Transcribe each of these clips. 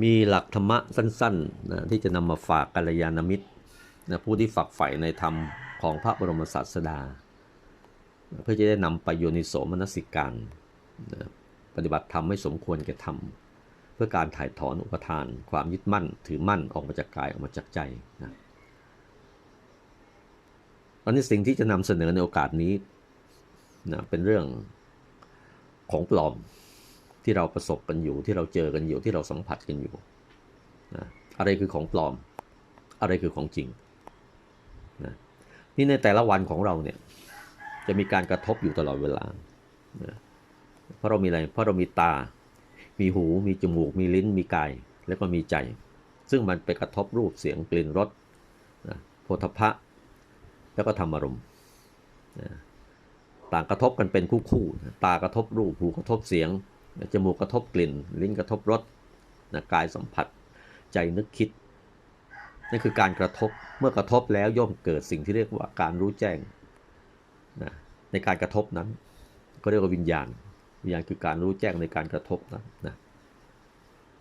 มีหลักธรรมะสั้นๆนะที่จะนำมาฝากกัลยาณมิตรนะผู้ที่ฝักใฝ่ในธรรมของพระบรมศาสดา เพื่อจะได้นำไปโยนิโสมนสิการนะปฏิบัติธรรมไม่สมควรแก่ธรรม เพื่อการถ่ายถอนอุปทาน ความยึดมั่นถือมั่นออกมาจากกายออกมาจากใจนะตอนนี้สิ่งที่จะนำเสนอในโอกาสนี้นะเป็นเรื่องของปลอม ที่เราประสบกันอยู่ที่เราเจอกันอยู่ที่เราสัมผัสกันอยู่นะอะไรคือของปลอม อะไรคือของจริงนะนี่ในแต่ละวันของเราเนี่ยจะมีการกระทบอยู่ตลอดเวลานะเพราะเรามีอะไรเพราะเรามีตา มีหู มีจมูก มีลิ้น มีกาย แล้วก็มีใจ ซึ่งมันไปกระทบรูปเสียงกลิ่นรสนะโพธพะ แล้วก็ธรรมารมณ์นะต่างกระทบกันเป็นคู่ๆ ตากระทบรูป หูกระทบเสียง จมูกกระทบกลิ่น ลิ้นกระทบรสนะกายสัมผัส ใจนึกคิด นั่นคือการกระทบ เมื่อกระทบแล้วย่อมเกิดสิ่งที่เรียกว่าการรู้แจ้งนะในการกระทบนั้น ก็เรียกว่าวิญญาณ วิญญาณคือการรู้แจ้งในการกระทบนั้นนะ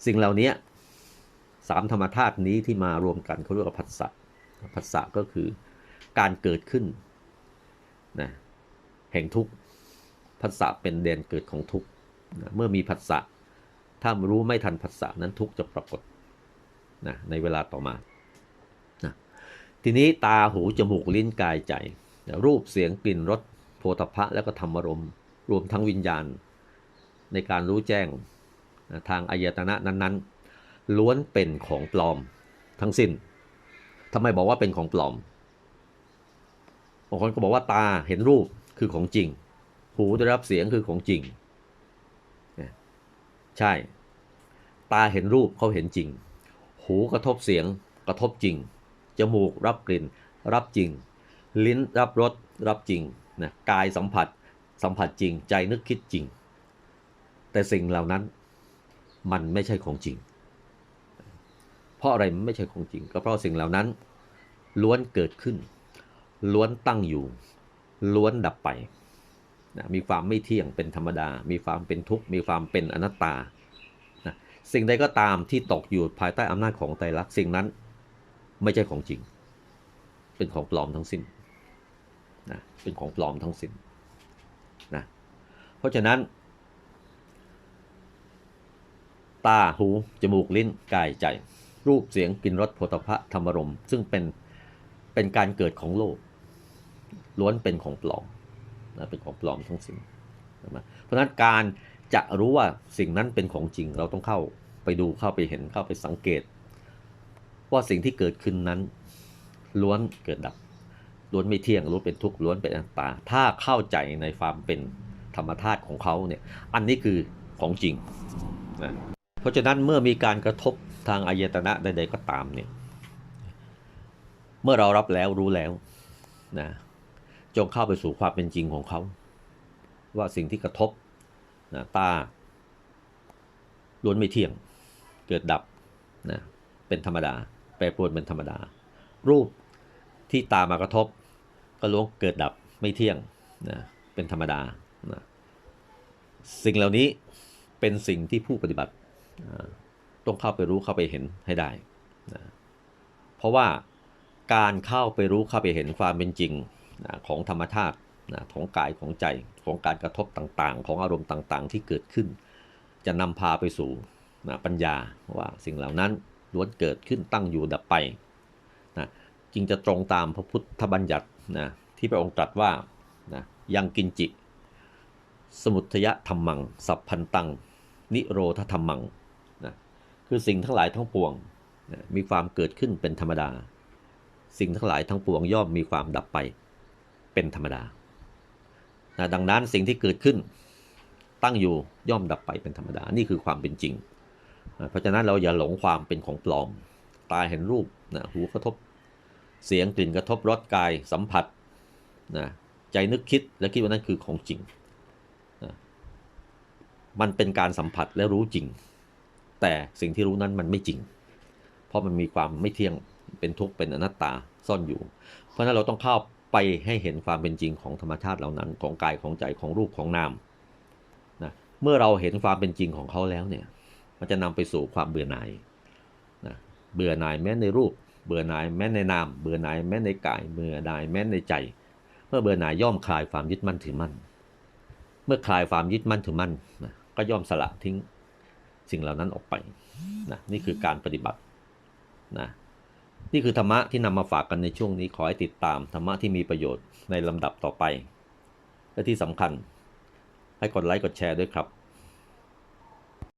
สิ่งเหล่านี้สามธรรมธาตุนี้ที่มารวมกันเขาเรียกว่าผัสสะผัสสะก็คือการเกิดขึ้นนะแห่งทุกข์ผัสสะเป็นเดนเกิดของทุกข์ นะเมื่อมีผัสสะถ้ารู้ไม่ทันผัสสะนั้นทุกจะปรากฏนะในเวลาต่อมานะทีนี้ตาหูจมูกลิ้นกายใจนะรูปเสียงกลิ่นรสโพธพะแล้วก็ธรรมารมณ์รวมทั้งวิญญาณ ในการรู้แจ้งนะทางอายตนะนั้นๆ ล้วนเป็นของปลอมทั้งสิ้นทำไมบอกว่าเป็นของปลอมบางคนก็บอกว่าตาเห็นรูปคือของจริง หูได้รับเสียงคือของจริง ใช่ ตาเห็นรูปเขาเห็นจริง หูกระทบเสียงกระทบจริง จมูกรับกลิ่น รับจริง ลิ้นรับรสรับจริงนะกายสัมผัส สัมผัสจริง ใจนึกคิดจริง แต่สิ่งเหล่านั้นมันไม่ใช่ของจริง เพราะอะไรมันไม่ใช่ของจริง ก็เพราะสิ่งเหล่านั้น ล้วนเกิดขึ้น ล้วนตั้งอยู่ ล้วนดับไป นะมีความไม่เที่ยงเป็นธรรมดา มีความเป็นทุกข์ มีความเป็นอนัตตานะสิ่งใดก็ตามที่ตกอยู่ภายใต้อำนาจของไตรลักษณ์สิ่งนั้นไม่ใช่ของจริง เป็นของปลอมทั้งสิ้นนะเป็นของปลอมทั้งสิ้นนะเพราะฉะนั้น ตาหู จมูกลิ้นกายใจ รูปเสียงกลิ่นรสโผฏฐะธรรมรม ซึ่งเป็นเป็นการเกิดของโลก ล้วนเป็นของปลอม นะเป็นของปลอมทั้งสิ้นนะเพราะฉะนั้นการจะรู้ว่าสิ่งนั้นเป็นของจริงเราต้องเข้าไปดูเข้าไปเห็นเข้าไปสังเกต ว่าสิ่งที่เกิดขึ้นนั้น ล้วนเกิดดับล้วนไม่เที่ยงล้วนเป็นทุกข์ล้วนเป็นอนัตตา ถ้าเข้าใจในความเป็นธรรมธาตุของเขาเนี่ยอันนี้คือของจริงนะเพราะฉะนั้นเมื่อมีการกระทบทางอายตนะใดๆก็ตามเนี่ยเมื่อเรารับแล้วรู้แล้วนะ จงเข้าไปสู่ความเป็นจริงของเขา ว่าสิ่งที่กระทบนะตาล้วนไม่เที่ยง เกิดดับนะเป็นธรรมดา แปรปรวนเป็นธรรมดา รูปที่ตามากระทบ ก็ล้วนเกิดดับไม่เที่ยงนะเป็นธรรมดานะสิ่งเหล่านี้เป็นสิ่งที่ผู้ปฏิบัติต้องเข้าไปรู้เข้าไปเห็นให้ได้นะเพราะว่าการเข้าไปรู้เข้าไปเห็นความเป็นจริง นะของธรรมธาตุนะของกายของใจของการกระทบต่างๆ ของอารมณ์ต่างๆ ที่เกิดขึ้น จะนำพาไปสู่นะปัญญาว่าสิ่งเหล่านั้นล้วนเกิดขึ้นตั้งอยู่ดับไปนะจึงจะตรงตามพระพุทธบัญญัตินะที่พระองค์ตรัสว่านะยังกินจิ สมุทยธรรมัง สัพพันตัง นิโรธธรรมังนะคือสิ่งทั้งหลายทั้งปวงนะมีความเกิดขึ้นเป็นธรรมดา สิ่งทั้งหลายทั้งปวงย่อมมีความดับไป เป็นธรรมดานะดังนั้นสิ่งที่เกิดขึ้นตั้งอยู่ย่อมดับไปเป็นธรรมดา นี่คือความเป็นจริงนะเพราะฉะนั้นเราอย่าหลงความเป็นของปลอม ตาเห็นรูปนะหูกระทบเสียงกลิ่นกระทบรสกายสัมผัสนะใจนึกคิดและคิดว่านั้นคือของจริงมันเป็นการสัมผัสและรู้จริง แต่สิ่งที่รู้นั้นมันไม่จริง เพราะมันมีความไม่เที่ยงเป็นทุกข์เป็นอนัตตาซ่อนอยู่ เพราะฉะนั้นเราต้องเข้า ไปให้เห็นความเป็นจริงของธรรมชาติเหล่านั้น ของกายของใจของรูปของนามนะเมื่อเราเห็นความเป็นจริงของเขาแล้วเนี่ย มันจะนำไปสู่ความเบื่อหน่ายนะเบื่อหน่ายแม้ในรูป เบื่อหน่ายแม้ในนาม เบื่อหน่ายแม้ในกาย เบื่อหน่ายแม้ในใจ เมื่อเบื่อหน่ายย่อมคลายความยึดมั่นถือมั่น เมื่อคลายความยึดมั่นถือมั่นนะก็ย่อมสละทิ้งสิ่งเหล่านั้นออกไปนะนี่คือการปฏิบัตินะ นี่คือธรรมะที่นำมาฝากกันในช่วงนี้ขอให้ติดตามธรรมะที่มีประโยชน์ในลำดับต่อไป และที่สำคัญ ให้กดไลค์กดแชร์ด้วยครับ